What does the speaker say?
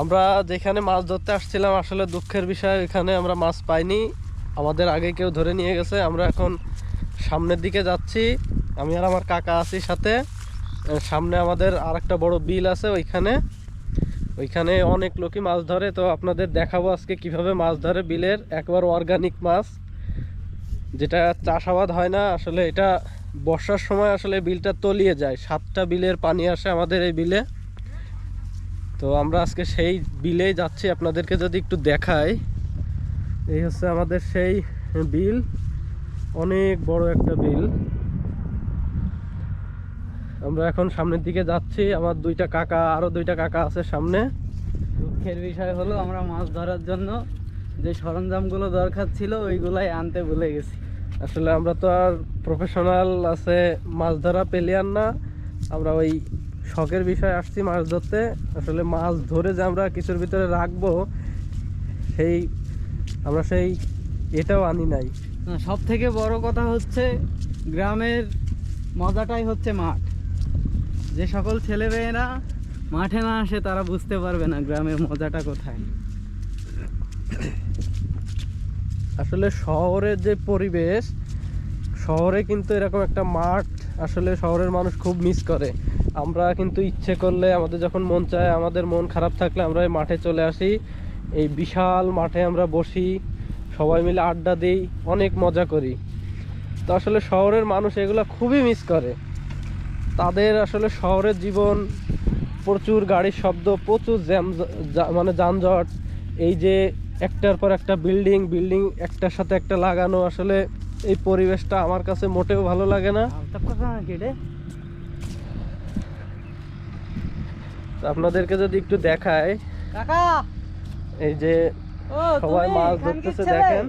আমরা যেখানে মাছ ধরতে আসছিলাম, আসলে দুঃখের বিষয়, এখানে আমরা মাছ পাইনি। আমাদের আগে কেউ ধরে নিয়ে গেছে, আমরা এখন সামনের দিকে যাচ্ছি। আমি আর আমার কাকা আছি সাথে। সামনে আমাদের আর একটা বড় বিল আছে ওইখানে। ওইখানে অনেক লোকই মাছ ধরে, তো আপনাদের দেখাবো আজকে কীভাবে মাছ ধরে বিলের একবার অর্গানিক মাছ। যেটা চাষাবাদ হয় না, আসলে এটা বর্ষার সময় আসলে বিলটা তলিয়ে যায়। সাতটা বিলের পানি আসে আমাদের এই বিলে। তো আমরা আজকে সেই বিলেই যাচ্ছি। আপনাদেরকে যদি একটু দেখাই এই হচ্ছে আমাদের সেই বিল। অনেক বড় একটা বিল। আমরা এখন সামনের দিকে যাচ্ছি। আমার দুইটা কাকা আরও দুইটা কাকা আছে সামনে। দুঃখের বিষয় হলো আমরা মাছ ধরার জন্য যে সরঞ্জামগুলো দরকার ছিল ওইগুলাই আনতে ভুলে গেছি। আসলে আমরা তো আর প্রফেশনাল আছে মাছ ধরা পেলিয়ার না। আমরা ওই শখের বিষয় আসছি মাছ ধরতে। আসলে মাছ ধরে যে আমরা কিছুর ভিতরে রাখব সেই আমরা সেই এটাও আনি নাই। সব থেকে বড় কথা হচ্ছে গ্রামের মজাটাই হচ্ছে মাঠ। যে সকল ছেলেমেয়েরা মাঠে না আসে তারা বুঝতে পারবে না গ্রামের মজাটা কোথায়। আসলে শহরের যে পরিবেশ শহরে কিন্তু এরকম একটা মাঠ আসলে শহরের মানুষ খুব মিস করে। আমরা কিন্তু ইচ্ছে করলে আমাদের যখন মন চায়, আমাদের মন খারাপ থাকলে আমরা এই মাঠে চলে আসি। এই বিশাল মাঠে আমরা বসি, সবাই মিলে আড্ডা দিই, অনেক মজা করি। তো আসলে শহরের মানুষ এগুলো খুবই মিস করে। তাদের আসলে শহরের জীবন, প্রচুর গাড়ির শব্দ, প্রচুর জ্যাম মানে যানজট, এই যে একটার পর একটা বিল্ডিং বিল্ডিং একটার সাথে একটা লাগানো, আসলে এই পরিবেশটা আমার কাছে মোটেও ভালো লাগে না আলতাপ কথা না কেটে তো আপনাদেরকে যদি একটু দেখায় এই যে সবাই মাছ ধরতেছে দেখেন।